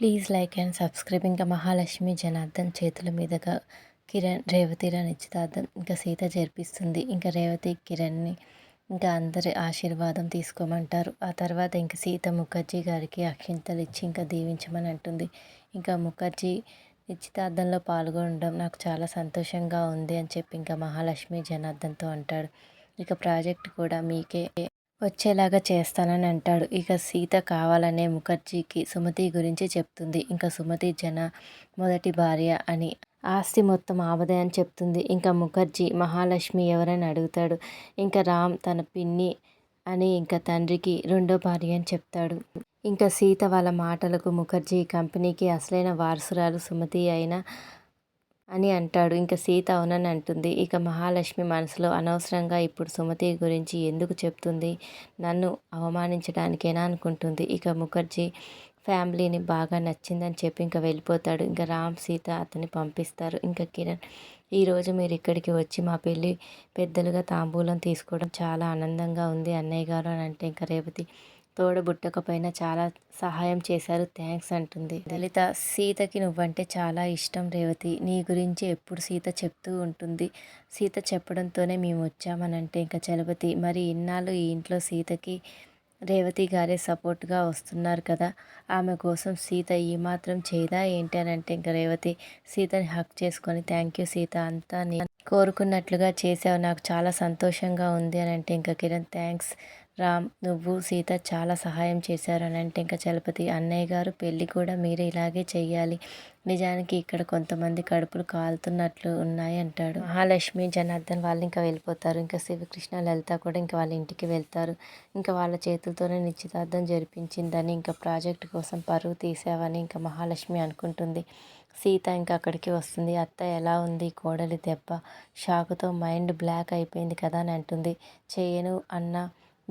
Please like and subscribe. ఇంకా మహాలక్ష్మి జనార్దన్ చేతుల మీదుగా కిరణ్ రేవతిల నిశ్చితార్థం ఇంకా సీత జరిపిస్తుంది. ఇంకా రేవతి కిరణ్ని ఇంకా అందరి ఆశీర్వాదం తీసుకోమంటారు. ఆ తర్వాత ఇంకా సీత ముఖర్జీ గారికి అక్షింతలు ఇచ్చి ఇంకా దీవించమని అంటుంది. ఇంకా ముఖర్జీ నిశ్చితార్థంలో పాల్గొనడం నాకు చాలా సంతోషంగా ఉంది అని చెప్పి ఇంకా మహాలక్ష్మి జనార్దన్తో అంటాడు. ఇక ప్రాజెక్ట్ కూడా మీకే వచ్చేలాగా చేస్తానని అంటాడు. ఇక సీత కావాలనే ముఖర్జీకి సుమతి గురించి చెప్తుంది. ఇంకా సుమతి జన మొదటి భార్య అని ఆస్తి మొత్తం ఆవదే అని చెప్తుంది. ఇంకా ముఖర్జీ మహాలక్ష్మి ఎవరని అడుగుతాడు. ఇంకా రామ్ తన పిన్ని అని ఇంకా తండ్రికి రెండో భార్య అని చెప్తాడు. ఇంకా సీత వాళ్ళ మాటలకు ముఖర్జీ కంపెనీకి అసలైన వారసురాలు సుమతి అయిన అని అంటాడు. ఇంకా సీత అవునని అంటుంది. ఇక మహాలక్ష్మి మనసులో అనవసరంగా ఇప్పుడు సుమతి గురించి ఎందుకు చెప్తుంది? నన్ను అవమానించడానికేనా అనుకుంటుంది. ఇక ముఖర్జీ ఫ్యామిలీని బాగా నచ్చిందని చెప్పి ఇంకా వెళ్ళిపోతాడు. ఇంకా రామ్ సీత అతన్ని పంపిస్తారు. ఇంకా కిరణ్ ఈరోజు మీరు ఇక్కడికి వచ్చి మా పెళ్ళి పెద్దలుగా తాంబూలం తీసుకోవడం చాలా ఆనందంగా ఉంది అన్నయ్య గారు అని అంటే ఇంకా రేవతి తోడబుట్టకపోయినా చాలా సహాయం చేశారు. థ్యాంక్స్ అంటుంది. లలిత సీతకి నువ్వంటే చాలా ఇష్టం రేవతి. నీ గురించి ఎప్పుడు సీత చెప్తూ ఉంటుంది. సీత చెప్పడంతోనే మేము వచ్చామనంటే ఇంకా చలపతి. మరి ఇన్నాళ్ళు ఈ ఇంట్లో సీతకి రేవతి గారే సపోర్ట్గా వస్తున్నారు కదా. ఆమె కోసం సీత ఈ మాత్రం చేయదా ఏంటి అని అంటే ఇంకా రేవతి సీతని హక్ చేసుకొని థ్యాంక్ యూ సీత అంతా నేను కోరుకున్నట్లుగా చేసావు. నాకు చాలా సంతోషంగా ఉంది అని అంటే ఇంకా కిరణ్ థ్యాంక్స్ రామ్ నువ్వు సీత చాలా సహాయం చేశారు అని అంటే ఇంకా చలపతి అన్నయ్య గారు పెళ్ళి కూడా మీరే ఇలాగే చెయ్యాలి. నిజానికి ఇక్కడ కొంతమంది కడుపులు కాలుతున్నట్లు ఉన్నాయి అంటాడు. మహాలక్ష్మి జనార్దన్ వాళ్ళు ఇంకా వెళ్ళిపోతారు. ఇంకా శివకృష్ణ లలిత కూడా ఇంకా వాళ్ళ ఇంటికి వెళ్తారు. ఇంకా వాళ్ళ చేతులతోనే నిశ్చితార్థం జరిపించిందని ఇంకా ప్రాజెక్ట్ కోసం పరువు తీసావని ఇంకా మహాలక్ష్మి అనుకుంటుంది. సీత ఇంకా అక్కడికి వస్తుంది. అత్త ఎలా ఉంది? కోడలి దెబ్బ? షాకుతో మైండ్ బ్లాక్ అయిపోయింది కదా అని అంటుంది. చేయను అన్న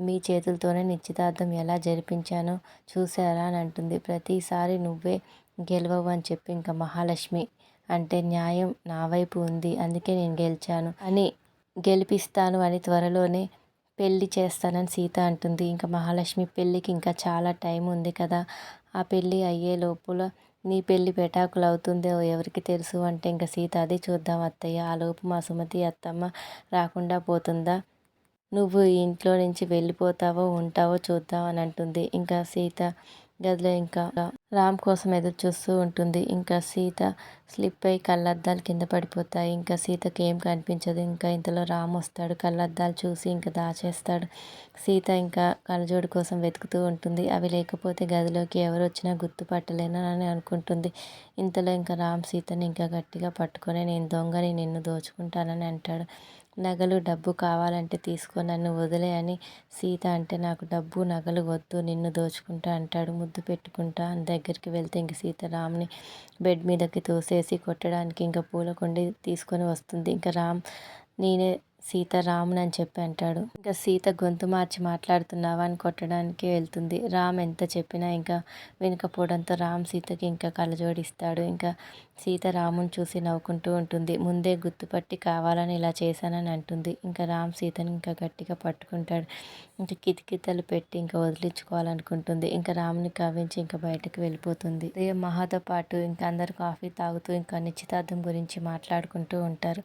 మీ చేతులతోనే నిశ్చితార్థం ఎలా జరిపించానో చూసారా అని అంటుంది. ప్రతిసారి నువ్వే గెలవవు అని చెప్పి ఇంకా మహాలక్ష్మి అంటే న్యాయం నా వైపు ఉంది అందుకే నేను గెలిచాను అని గెలిపిస్తాను అని త్వరలోనే పెళ్ళి చేస్తానని సీత అంటుంది. ఇంకా మహాలక్ష్మి పెళ్ళికి ఇంకా చాలా టైం ఉంది కదా ఆ పెళ్ళి అయ్యే లోపల నీ పెళ్ళి పెటాకులు అవుతుందో ఎవరికి తెలుసు అంటే ఇంకా సీత అది చూద్దాం అత్తయ్య ఆ లోపు మా సుమతి అత్తమ్మ రాకుండా పోతుందా? నువ్వు ఇంట్లో నుంచి వెళ్ళిపోతావో ఉంటావో చూద్దాం అని అంటుంది. ఇంకా సీత గదిలో ఇంకా రామ్ కోసం ఎదురు చూస్తూ ఉంటుంది. ఇంకా సీత స్లిప్ అయ్యి కళ్ళద్దాలు కింద పడిపోతాయి. ఇంకా సీతకి ఏం కనిపించదు. ఇంకా ఇంతలో రామ్ వస్తాడు. కళ్ళద్దాలు చూసి ఇంకా దాచేస్తాడు. సీత ఇంకా కళ్ళజోడు కోసం వెతుకుతూ ఉంటుంది. అవి లేకపోతే గదిలోకి ఎవరు వచ్చినా గుర్తుపట్టలేనని అనుకుంటుంది. ఇంతలో ఇంకా రామ్ సీతని ఇంకా గట్టిగా పట్టుకొని నేను దొంగని నిన్ను దోచుకుంటానని అంటాడు. నగలు డబ్బు కావాలంటే తీసుకో నన్ను వదిలే అని సీత అంటే నాకు డబ్బు నగలు వద్దు నిన్ను దోచుకుంటా అంటాడు. ముద్దు పెట్టుకుంటా అని దగ్గరికి వెళ్తే ఇంక సీత రామ్ని బెడ్ మీదకి వేసి కొట్టడానికి ఇంకా పూల కొండి తీసుకొని వస్తుంది. ఇంకా రామ్ నేనే సీత రాముని అని చెప్పి అంటాడు. ఇంకా సీత గొంతు మార్చి మాట్లాడుతున్నావా అని కొట్టడానికి వెళ్తుంది. రామ్ ఎంత చెప్పినా ఇంకా వినకపోవడంతో రామ్ సీతకి ఇంకా కలజోడిస్తాడు ఇంకా సీత రాముని చూసి నవ్వుకుంటూ ఉంటుంది. ముందే గుర్తుపట్టి కావాలని ఇలా చేశానని అంటుంది. ఇంకా రామ్ సీతని ఇంకా గట్టిగా పట్టుకుంటాడు. ఇంకా కితకితలు పెట్టి ఇంకా వదిలించుకోవాలనుకుంటుంది. ఇంకా రాముని కవ్వించి ఇంకా బయటకు వెళ్ళిపోతుంది. మహాతో పాటు ఇంకా అందరు కాఫీ తాగుతూ ఇంకా నిశ్చితార్థం గురించి మాట్లాడుకుంటూ ఉంటారు.